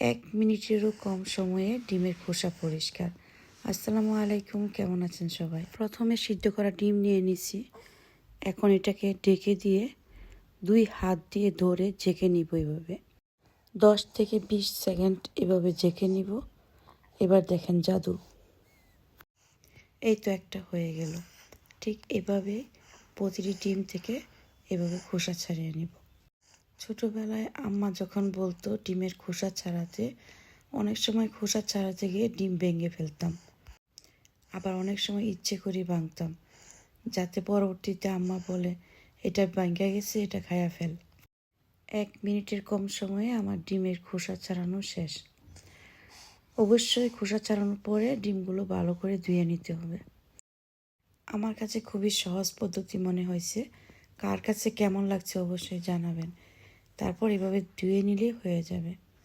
এক মিনিটেরও কম সময়ে ডিমের খোসা পরিষ্কার। আসসালামু আলাইকুম, কেমন আছেন সবাই? প্রথমে সিদ্ধ করা ডিম নিয়ে নিছি। এখন এটাকে ডেকে দিয়ে দুই হাত দিয়ে ধরে ঝেঁকে নিব এভাবে। দশ থেকে বিশ সেকেন্ড এভাবে ঝেঁকে নিব। এবার দেখেন জাদু। এই তো একটা হয়ে গেল। ঠিক এভাবে প্রতিটি ডিম থেকে এভাবে খোসা ছাড়িয়ে নিব। ছোটোবেলায় আম্মা যখন বলতো ডিমের খোসা ছাড়াতে, অনেক সময় খোসা ছাড়াতে গিয়ে ডিম ভেঙে ফেলতাম। আবার অনেক সময় ইচ্ছে করে ভাঙতাম। যাতে পরবর্তীতে আম্মা বলে, এটা ভাঙ্গা গেছে, এটা খায়া ফেল। এক মিনিটের কম সময়ে আমার ডিমের খোসা ছাড়ানো শেষ। অবশ্যই খোসা ছাড়ানোর পরে ডিমগুলো ভালো করে ধুয়ে নিতে হবে। আমার কাছে খুবই সহজ পদ্ধতি মনে হয়েছে। কার কাছে কেমন লাগছে অবশ্যই জানাবেন। তারপর এভাবে ধুয়ে নিলেই হয়ে যাবে।